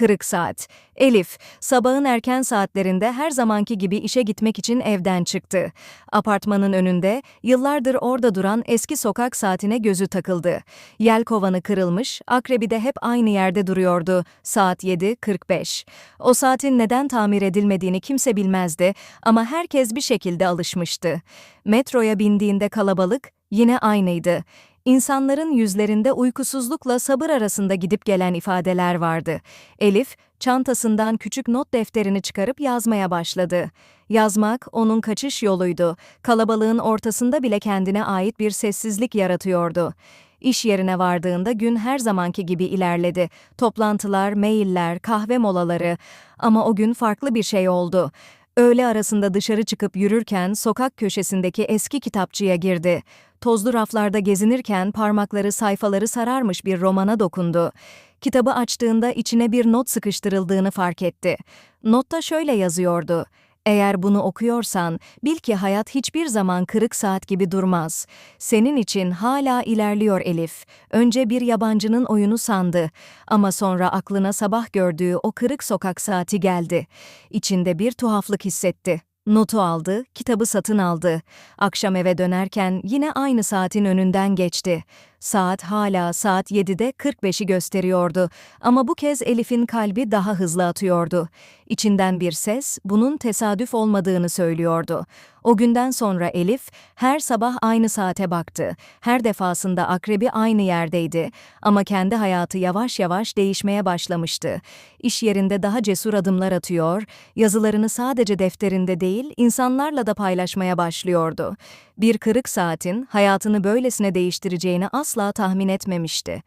Kırık saat. Elif, sabahın erken saatlerinde her zamanki gibi işe gitmek için evden çıktı. Apartmanın önünde, yıllardır orada duran eski sokak saatine gözü takıldı. Yel kovanı kırılmış, akrebi de hep aynı yerde duruyordu. Saat 7.45. O saatin neden tamir edilmediğini kimse bilmezdi ama herkes bir şekilde alışmıştı. Metroya bindiğinde kalabalık yine aynıydı. İnsanların yüzlerinde uykusuzlukla sabır arasında gidip gelen ifadeler vardı. Elif, çantasından küçük not defterini çıkarıp yazmaya başladı. Yazmak onun kaçış yoluydu. Kalabalığın ortasında bile kendine ait bir sessizlik yaratıyordu. İş yerine vardığında gün her zamanki gibi ilerledi. Toplantılar, mailler, kahve molaları. Ama o gün farklı bir şey oldu. Öğle arasında dışarı çıkıp yürürken sokak köşesindeki eski kitapçıya girdi. Tozlu raflarda gezinirken parmakları sayfaları sararmış bir romana dokundu. Kitabı açtığında içine bir not sıkıştırıldığını fark etti. Notta şöyle yazıyordu. Eğer bunu okuyorsan, bil ki hayat hiçbir zaman kırık saat gibi durmaz. Senin için hala ilerliyor Elif. Önce bir yabancının oyunu sandı. Ama sonra aklına sabah gördüğü o kırık sokak saati geldi. İçinde bir tuhaflık hissetti. Notu aldı, kitabı satın aldı. Akşam eve dönerken yine aynı saatin önünden geçti. Saat hala saat 7'de 45'i gösteriyordu ama bu kez Elif'in kalbi daha hızlı atıyordu. İçinden bir ses bunun tesadüf olmadığını söylüyordu. O günden sonra Elif her sabah aynı saate baktı. Her defasında akrebi aynı yerdeydi ama kendi hayatı yavaş yavaş değişmeye başlamıştı. İş yerinde daha cesur adımlar atıyor, yazılarını sadece defterinde değil, insanlarla da paylaşmaya başlıyordu. Bir kırık saatin hayatını böylesine değiştireceğini asla tahmin etmemişti.